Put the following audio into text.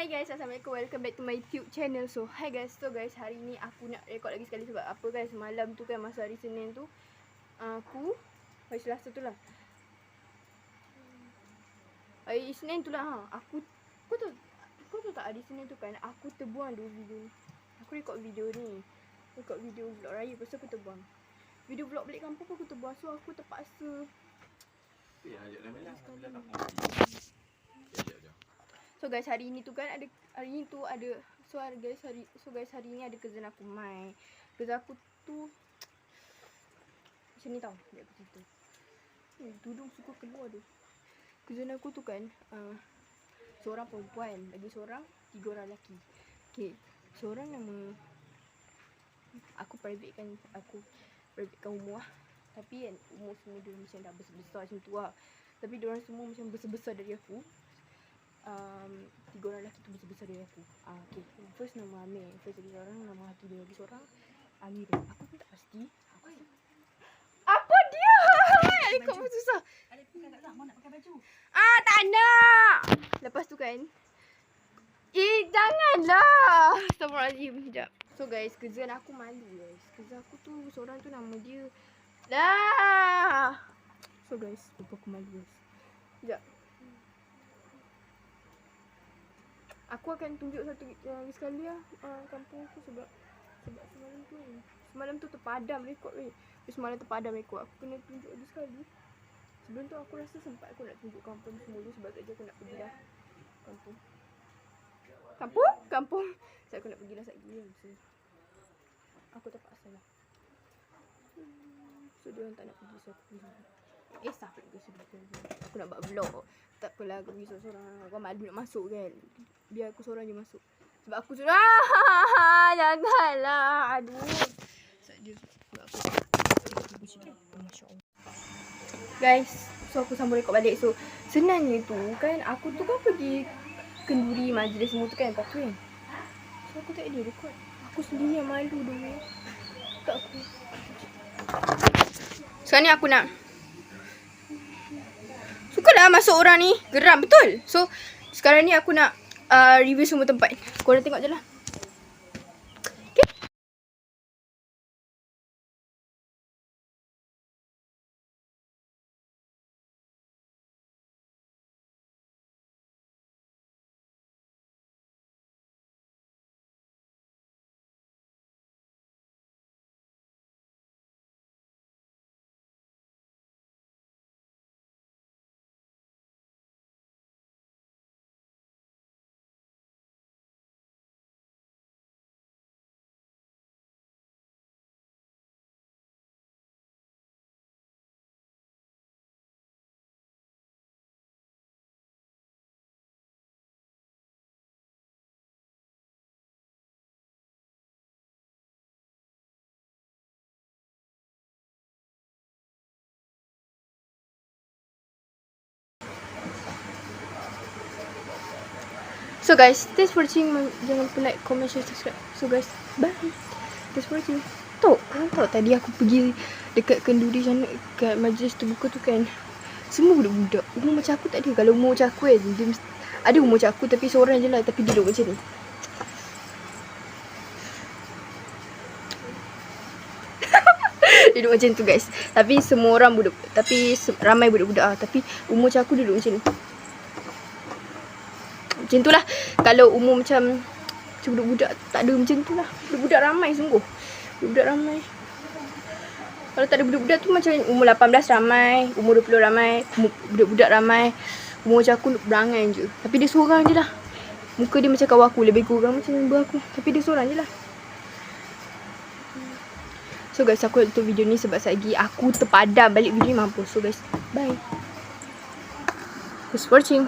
Hi guys, Assalamualaikum. Welcome back to my YouTube channel. So, hi guys. So guys, hari ni aku nak record lagi sekali sebab apa guys? Malam tu kan masa hari Senin tu aku hari Selasa tu lah. Hari Senin tu lah ha. Aku kau tu kau tu tak hari Senin tu kan aku terbuang dulu video. Aku record video ni. Record video vlog raya tu aku terbuang. Video vlog balik kampung pun aku terbuang. So aku terpaksa Ya, ajak. Bila tak mau. So guys hari ni tu kan ada hari ni tu ada so guys hari so guys hari ni ada cousin aku mai. Cousin aku tu macam ni tau dia aku cerita. Eh, tudung suka keluar tu. Cousin aku tu kan uh, seorang perempuan, lagi seorang tiga orang lelaki. Okay, seorang nama aku private kan aku private kan umur lah. Tapi kan umur semua dia macam dah besar-besar macam tu lah. Tapi dia orang semua macam besar-besar dari aku um, tiga orang lelaki tu besar-besar dari aku. Ah, okay. First nama Amir. First lagi seorang nama Hati dia lagi seorang. Amir. Aku pun tak pasti. Aku Apa dia? Ikut pun susah. Ada pun tak nak, mau nak pakai baju. Ah, tak nak. Lepas tu kan. Eh, janganlah. Astagfirullahaladzim. Sekejap. So guys, cousin aku malu guys. Cousin aku tu, seorang tu nama dia. Dah. So guys, lupa aku malu guys. Sekejap. Aku akan tunjuk satu uh, sekali lah uh, kampung aku sebab sebab semalam tu. Semalam tu terpadam rekod weh. Tapi semalam terpadam rekod. Aku kena tunjuk lagi sekali. Sebelum tu aku rasa sempat aku nak tunjuk kampung semua dulu sebab kerja aku nak pergi dah kampung. Kampung? Kampung. Sebab aku nak pergi dah lagi kan. So, aku terpaksa lah. So dia orang tak nak pergi so aku pergi. Eh sah pula guys Aku nak buat vlog. Tak apalah aku pergi seorang-seorang. Aku malu nak masuk kan. Biar aku seorang je masuk. Sebab aku sudah ah, janganlah. Aduh. Sebab dia sebab aku aku sini. Masya Allah. Guys, so aku sambung rekod balik. So, senangnya tu kan aku tu kan pergi kenduri majlis semua tu kan kat tu kan. So aku tak ada rekod. Aku sendiri yang malu dulu. Tak aku. Sekarang ni aku nak Dah masuk orang ni Geram betul? So Sekarang ni aku nak uh, Review semua tempat. Korang tengok je lah So guys, thanks for watching. Jangan lupa like, comment, share, subscribe. So guys, bye. Thanks for watching. Tahu, korang tahu tadi aku pergi dekat kenduri sana kat majlis terbuka tu kan. Semua budak-budak. Umur macam aku tak ada. Kalau umur macam aku kan, dia mesti, ada umur macam aku tapi seorang je lah tapi duduk macam ni. duduk macam tu guys. Tapi semua orang budak tapi ramai budak-budak ah. Tapi umur macam aku duduk macam ni. Macam tu lah. Kalau umur macam Macam budak-budak Tak ada macam tu lah. Budak-budak ramai sungguh. Budak-budak ramai. Kalau tak ada budak-budak tu Macam umur 18 ramai Umur 20 ramai umur Budak-budak ramai. Umur macam aku berangan je. Tapi dia seorang je lah. Muka dia macam kawan aku Lebih kurang macam member aku. Tapi dia seorang je lah. So guys aku tutup video ni Sebab lagi aku terpadam balik video ni. Mampus. So guys bye. Thanks for watching